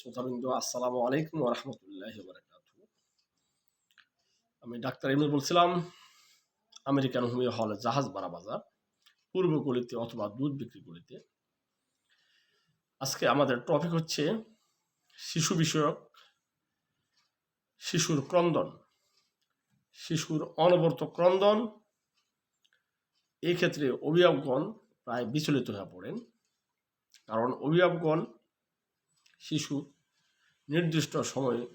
শ্রোতাবৃন্দ, আসসালামু আলাইকুম রহমতুল্লাহ আমি ডাক্তার ইমরুল বলছিলাম, আমেরিকান হোমিও হল জাহাজ বাড়া বাজার, পূর্ব গলিতে অথবা দুধ বিক্রি গলিতে। আজকে আমাদের টপিক হচ্ছে শিশু বিষয়ক, শিশুর ক্রন্দন। শিশুর অনবরত ক্রন্দন এই ক্ষেত্রে অভিভাবকগণ প্রায় বিচলিত হয়ে পড়েন। কারণ অভিভাবকগণ শিশু নির্দিষ্ট সময়ে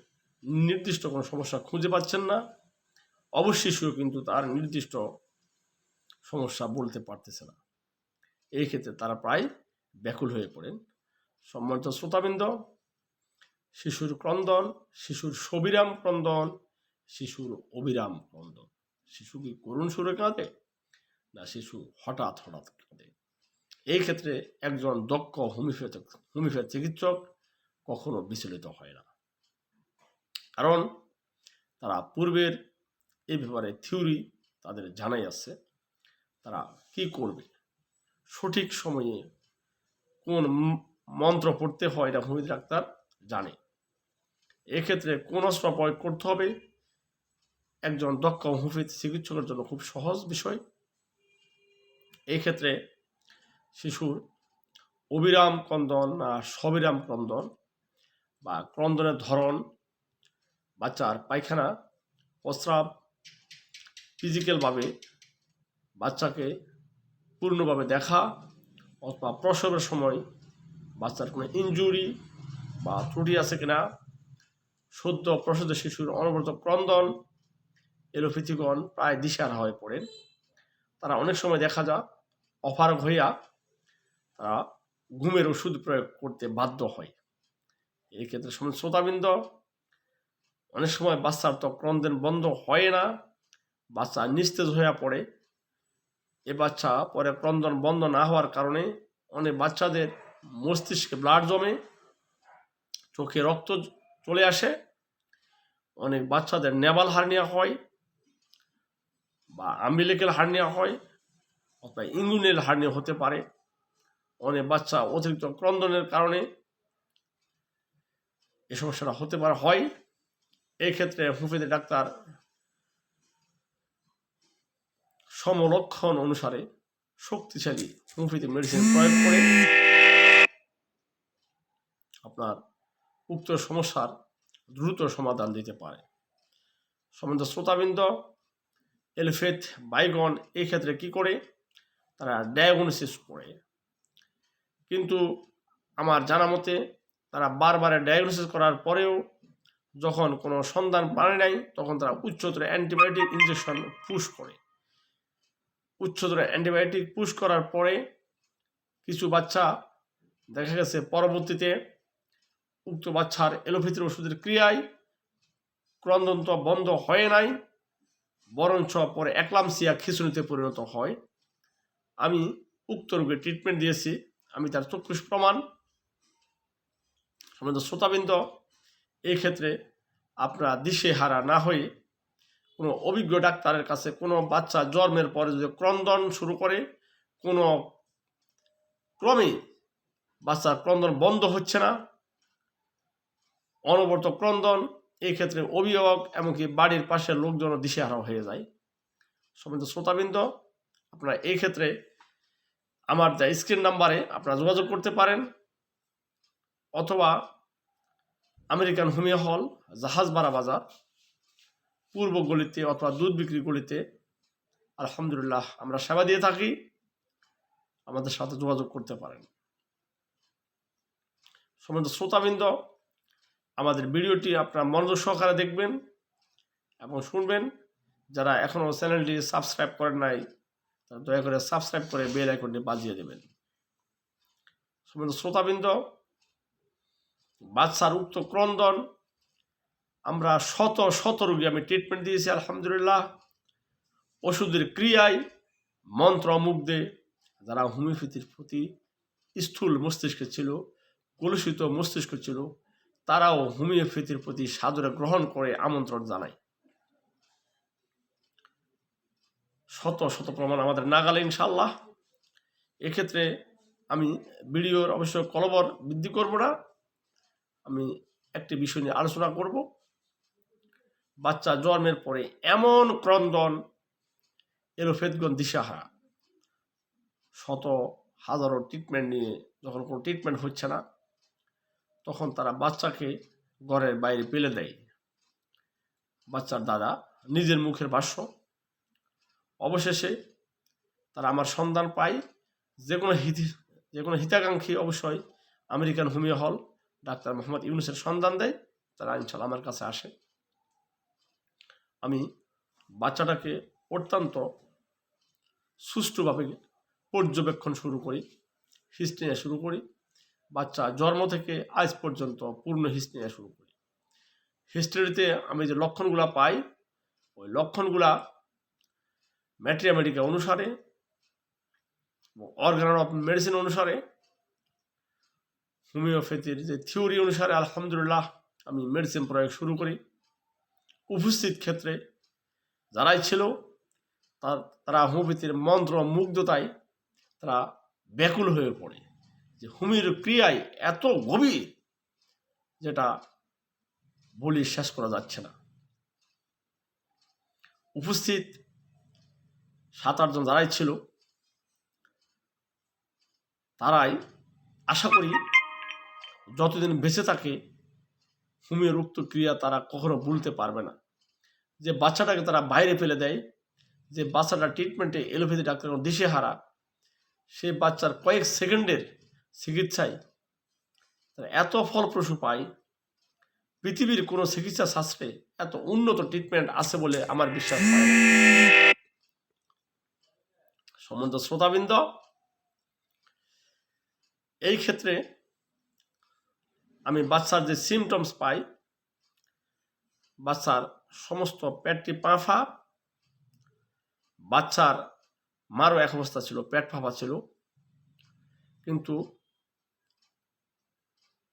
নির্দিষ্ট কোনো সমস্যা খুঁজে পাচ্ছেন না। অবশ্য শিশু কিন্তু তার নির্দিষ্ট সমস্যা বলতে পারতেছে না। এই ক্ষেত্রে তারা প্রায় ব্যাকুল হয়ে পড়েন। সম্মানিত শ্রোতাবৃন্দ, শিশুর ক্রন্দন, শিশুর সবিরাম ক্রন্দন, শিশুর অবিরাম ক্রন্দন। শিশু কি করুণ সুরে কাঁদে না শিশু হঠাৎ হঠাৎ কাঁদে? এই ক্ষেত্রে একজন দক্ষ হোমিওপ্যাথ হোমিওপ্যাথ চিকিৎসক কখনো বিচলিত হয় না। কারণ তারা পূর্বের এই ব্যাপারে থিওরি তাদের জানাই আছে, তারা কি করবে? সঠিক সময়ে কোন মন্ত্র পড়তে হয় এটা হোমিওপ্যাথি ডাক্তার জানে। এক্ষেত্রে কোন অস্ত্র প্রয়োগ করতে হবে। একজন দক্ষ হোমিওপ্যাথি চিকিৎসকের জন্য খুব সহজ বিষয়। এই ক্ষেত্রে শিশুর অবিরাম ক্রন্দন না সবিরাম ক্রন্দন বা ক্রন্দনের ধরন, বাচ্চার পায়খানা, প্রস্রাব ফিজিক্যালভাবে বাচ্চাকে পূর্ণভাবে দেখা অথবা প্রসবের সময় বাচ্চার কোনো ইনজুরি বা ত্রুটি আছে কিনা, সদ্য প্রসূত শিশুর অনবরত ক্রন্দন এলোপ্যাথিগণ প্রায় দিশারা হয়ে পড়েন। তারা অনেক সময় দেখা যায় অপারগ হইয়া তারা ঘুমের ওষুধ প্রয়োগ করতে বাধ্য হয়। এই ক্ষেত্রে সময় শ্রোতাবৃন্দ, অনেক সময় বাচ্চার তো ক্রন্দন বন্ধ হয় না, বাচ্চা নিস্তেজ হয়ে পড়ে। এ বাচ্চা পরে ক্রন্দন বন্ধ না হওয়ার কারণে অনেক বাচ্চাদের মস্তিষ্কে ব্লাড জমে, চোখে রক্ত চলে আসে। অনেক বাচ্চাদের নেবাল হার্নিয়া হয় বা আম্বিলিক্যাল হার্নিয়া হয় অথবা ইঙ্গুনেল হার্নিয়া হতে পারে। অনেক বাচ্চা অতিরিক্ত ক্রন্দনের কারণে এই সমস্যাটা হতে পারে, হয় এই ক্ষেত্রে হোমিওপ্যাথি ডাক্তার সমলক্ষণ অনুসারে শক্তিশালী হোমিওপ্যাথি মেডিসিন প্রয়োগ করে আপনার উক্ত সমস্যার দ্রুত সমাধান দিতে পারে। সম্বন্ধ শ্রোতাবৃন্দ, এলিফেথ বাইগন এই ক্ষেত্রে কি করে? তারা ডায়াগনোসিস করে। কিন্তু আমার জানা মতে তারা বারবার ডায়াগনোসিস করার পরেও যখন কোনো সন্ধান পায় নাই, তখন তারা উচ্চতর অ্যান্টিবায়োটিক ইঞ্জেকশন পুশ করে। উচ্চতর অ্যান্টিবায়োটিক পুশ করার পরে কিছু বাচ্চা দেখা গেছে পরবর্তীতে উক্ত বাচ্চার এলোপ্যাথির ওষুধের ক্রিয়ায় ক্রন্দন তো বন্ধ হয় নাই, বরঞ্চ পরে একলামসিয়া খিচুনিতে পরিণত হয়। আমি উক্ত রোগের ট্রিটমেন্ট দিয়েছি, আমি তার চক্ষুষ প্রমাণ আমাদের শ্রোতাবৃন্দ এই ক্ষেত্রে আপনারা দিশে হারা না হয়ে কোনো অভিজ্ঞ ডাক্তারের কাছে কোনো বাচ্চা জন্মের পরে যদি ক্রন্দন শুরু করে, কোনো ক্রমে বাচ্চার ক্রন্দন বন্ধ হচ্ছে না, অনবরত ক্রন্দন এই ক্ষেত্রে অভিভাবক এমনকি বাড়ির পাশের লোকজনও দিশেহারা হয়ে যায়। সমস্ত শ্রোতাবৃন্দ, আপনারা এই ক্ষেত্রে আমার যা স্ক্রিন নাম্বারে আপনারা যোগাযোগ করতে পারেন। অথবা আমেরিকান হোমিও হল, জাহাজ বাড়া বাজার, পূর্ব গলিতে অথবা দুধ বিক্রি গলিতে, আলহামদুলিল্লাহ আমরা সেবা দিয়ে থাকি, আমাদের সাথে যোগাযোগ করতে পারেন। সমস্ত শ্রোতাবৃন্দ, আমাদের ভিডিওটি আপনারা মনোযোগ সহকারে দেখবেন এবং শুনবেন। যারা এখনও চ্যানেলটি সাবস্ক্রাইব করেন নাই, তারা দয়া করে সাবস্ক্রাইব করে বেল আইকনটি বাজিয়ে দেবেন। সমস্ত শ্রোতাবৃন্দ বাচ্চার উক্ত ক্রন্দন। আমরা শত শত রোগী আমি ট্রিটমেন্ট দিয়েছি, আলহামদুলিল্লাহ। ওষুধের ক্রিয়ায় মন্ত্র মুগ্ধে যারা হোমিওপ্যাথির প্রতি স্থূল মস্তিষ্ক ছিল, কলুষিত মস্তিষ্ক ছিল, তারাও হোমিওপ্যাথির প্রতি সাদরে গ্রহণ করে আমন্ত্রণ জানায়। শত শত প্রমাণ আমাদের নাগালে ইনশাল্লাহ এক্ষেত্রে আমি ভিডিওর অবশ্য কলবর বৃদ্ধি করব না। আমি একটি বিষয় নিয়ে আলোচনা করব। বাচ্চা জন্মের পরে এমন ক্রন্দন এলোফেদগণ দিশাহারা। শত হাজারো ট্রিটমেন্ট নিয়ে যখন কোনো ট্রিটমেন্ট হচ্ছে না, তখন তারা বাচ্চাকে ঘরের বাইরে পেলে দেয়। বাচ্চার দাদা নিজের মুখের ভাষ্য, অবশেষে তারা আমার সন্ধান পায়। যে কোনো হিতি, যে কোনো হিতাকাঙ্ক্ষী অবশ্যই আমেরিকান হোমিও হল। ডাক্তার মোহাম্মদ ইউনুসের সন্ধান দেয়, তারা ইনশাল্লাহ আমার কাছে আসে। আমি বাচ্চাটাকে অত্যন্ত সুষ্ঠুভাবে পর্যবেক্ষণ শুরু করি হিস্ট্রি শুরু করি। বাচ্চা জন্ম থেকে আজ পর্যন্ত পূর্ণ হিস্ট্রি শুরু করি। হিস্ট্রিতে আমি যে লক্ষণগুলা পাই, ওই লক্ষণগুলা ম্যাট্রিয়ামেডিকা অনুসারে অর্গান অফ মেডিসিন অনুসারে হোমিওপ্যাথির যে থিওরি অনুসারে আলহামদুলিল্লাহ আমি মেডিসিন প্রয়োগ শুরু করি। উপস্থিত ক্ষেত্রে যারাই ছিল, তার, তারা হোমিওপ্যাথির মন্ত্র মুগ্ধতায় তারা ব্যাকুল হয়ে পড়ে যে হুমির ক্রিয়ায় এত গভীর যেটা বলি শেষ করা যাচ্ছে না। উপস্থিত সাত আটজন যারাই ছিল, তারাই আশা করি যতদিন বেঁচে থাকে হুমির উক্ত ক্রিয়া তারা কখনো ভুলতে পারবে না যে বাচ্চাটাকে তারা বাইরে ফেলে দেয়, যে বাচ্চাটা ট্রিটমেন্টে এলোপ্যাথি ডাক্তার কোনো দিশে হারা, সে বাচ্চার কয়েক সেকেন্ডের চিকিৎসায় তারা এত ফলপ্রসূ পায়, পৃথিবীর কোনো চিকিৎসা শাস্ত্রে এত উন্নত ট্রিটমেন্ট আছে বলে আমার বিশ্বাস হয়। সম্বন্ধ শ্রোতাবৃন্দ, এই ক্ষেত্রে আমি বাচ্চার যে সিমটমস পাই, বাচ্চার সমস্ত পেটটি পাঁফা বাচ্চার মারও এক অবস্থা ছিল, পেট ফাঁপা ছিল। কিন্তু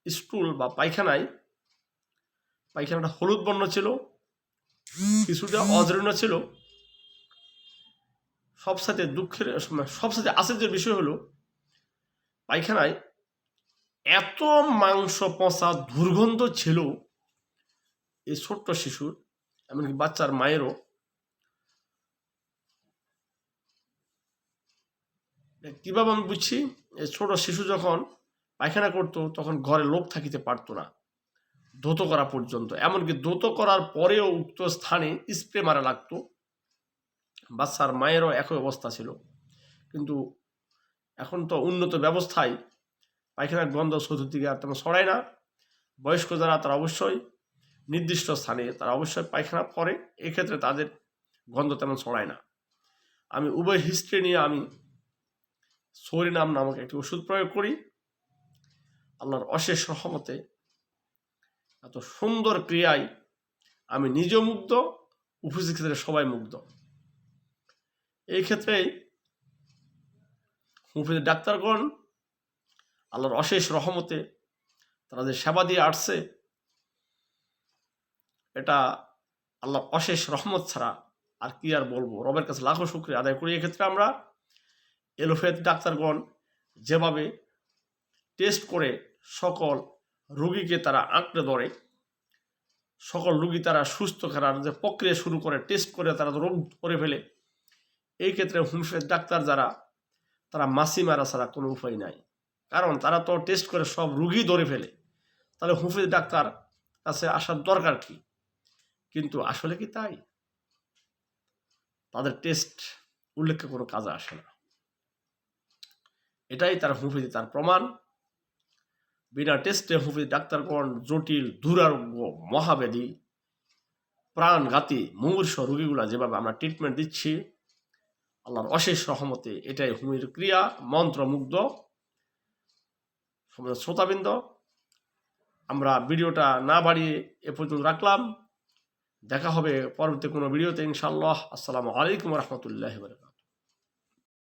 স্টুল বা পায়খানায়, পায়খানাটা হলুদ বর্ণ ছিল, কিছুটা অজীর্ণ ছিল। সবসাথে দুঃখের, সবসাথে আশ্চর্যের বিষয় হলো, পায়খানায় এত মাংস পচা দুর্গন্ধ ছিল এই ছোট্ট শিশুর, এমনকি বাচ্চার মায়েরও। কীভাবে আমি বুঝছি? ছোট শিশু যখন পায়খানা করতো, তখন ঘরে লোক থাকিতে পারতো না, ধৌত করা পর্যন্ত। এমনকি ধৌত করার পরেও উক্ত স্থানে স্প্রে মারা লাগতো। বাচ্চার মায়েরও একই অবস্থা ছিল। কিন্তু এখন তো উন্নত ব্যবস্থায় পায়খানার গন্ধ চতুর্দিকে আর তেমন ছড়ায় না। বয়স্ক যারা, তারা অবশ্যই নির্দিষ্ট স্থানে তারা অবশ্যই পায়খানা করে এক্ষেত্রে তাদের গন্ধ তেমন ছড়ায় না। আমি উভয় হিস্ট্রি নিয়ে আমি সরিনাম নামক একটি ওষুধ প্রয়োগ করি। আল্লাহর অশেষ সহমতে এত সুন্দর ক্রিয়ায় আমি নিজেও মুগ্ধ, উপস্থিত ক্ষেত্রে সবাই মুগ্ধ। এই ক্ষেত্রেই মুফিদের ডাক্তারগণ আল্লাহর অশেষ রহমতে তারা যে সেবা দিয়ে আসছে, এটা আল্লাহর অশেষ রহমত ছাড়া আর কি আর বলব? রবের কাছে লাখো শুক্রিয়া আদায় করি। এক্ষেত্রে আমরা এলোপ্যাথ ডাক্তারগণ যেভাবে টেস্ট করে সকল রুগীকে তারা আঁকড়ে ধরে, সকল রুগী তারা সুস্থ করার যে প্রক্রিয়া শুরু করে টেস্ট করে, তারা রোগ করে ফেলে, এই ক্ষেত্রে হোমিওপ্যাথ ডাক্তার যারা, তারা মাসি মারা ছাড়া কোনো উপায় নাই। কারণ তারা তো টেস্ট করে সব রুগী ধরে ফেলে। তাহলে হোমিওপ্যাথি ডাক্তার কাছে আসার দরকার কি? কিন্তু আসলে কি তাই? তাদের টেস্ট উল্লেখ্য কোনো কাজে আসে না। এটাই তার হোমিওপ্যাথি তার প্রমাণ। বিনা টেস্টে হোমিওপ্যাথি ডাক্তারগণ জটিল, দুরারোগ্য, মহাব্যাধি, প্রাণঘাতী, মুমূর্ষ রোগীগুলা যেভাবে আমরা ট্রিটমেন্ট দিচ্ছি, আল্লাহর অশেষ রহমতে এটাই হুমির ক্রিয়া, মন্ত্রমুগ্ধ। শ্রোতাবৃন্দ, আমরা ভিডিওটা না বাড়িয়ে এ পর্যন্ত রাখলাম। দেখা হবে পরবর্তী কোনো ভিডিওতে ইনশাল্লাহ আসসালামু আলাইকুম রহমতুল্লাহ বরকাত